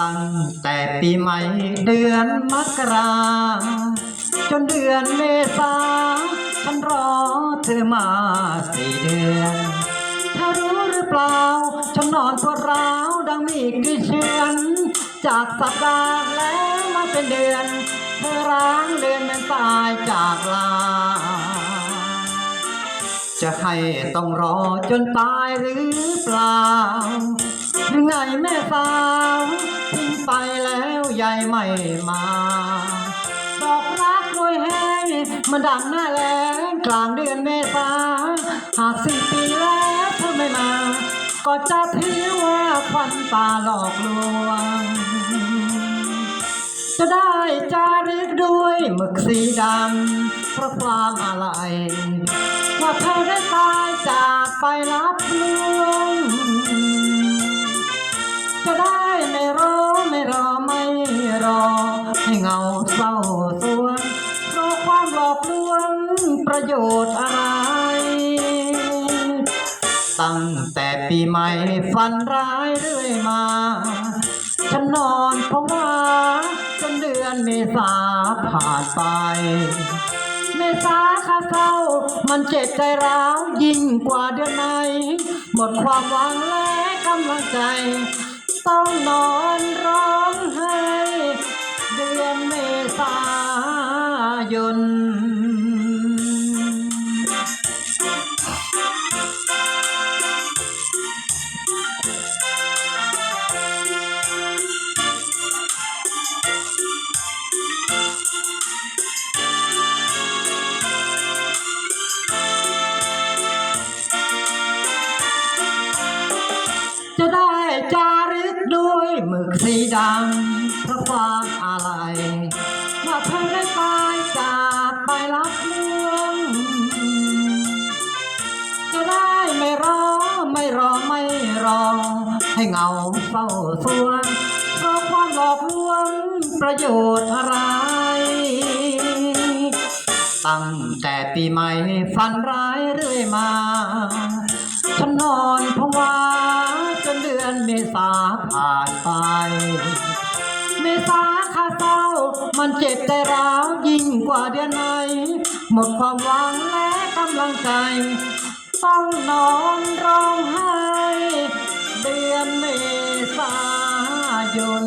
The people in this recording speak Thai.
ตั้งแต่ปีใหม่เดือนมกรา จนเดือนเมษาฉันรอเธอมาสี่เดือนเธอรู้หรือเปล่า ฉันนอนปวดร้าวดังมีกี่เชือนจากสัปดาห์แล้วมาเป็นเดือน เธอร้างเดือนเป็นตายจากลา จะให้ต้องรอจนตายหรือเปล่าหรือไงแม่สาวทิ้ง ไปแล้วยายไม่มาดอกรักรวยแห้งมันดังหน้าแลงกลางเดือนเมษาหากสี่ปีแล้วเธอไม่มา ก็จะถือว่าควันตาหลอกลวง จะได้จารึกด้วยหมึกสีดำเพราะความอะไร ว่าเธอได้ตายจากไปรับล ให้เงาเศร้าสวงเพราะความหลอกลวงประโยชน์อะไร ตั้งแต่ปีใหม่ฝันร้ายเรื่อยมา ฉันนอนเพราะว่าจนเดือนเมษาผ่านไป เมษาข้าเศร้ามันเจ็บใจร้าวยิ่งกว่าเดือนไหน หมดความหวังและกำลังใจ ต้องนอนร้องไห้ สีดำเพราะความอะไรว่าเธอได้ตายจากไปรับลวงจะได้ไม่รอไม่รอไม่รอ ให้เงาเฝ้าสวงเพราะความหลอกลวงประโยชน์อะไร ตั้งแต่ปีใหม่ฝันร้ายเรื่อยมา ฉันนอนผวา จนเดือนเมษาผ่านไป เมษาข้าเศร้า มันเจ็บแต่ร้าวยิ่งกว่าเดือนไหน หมดความหวังและกำลังใจ ต้องนอนร้องไห้ เดือนเมษายน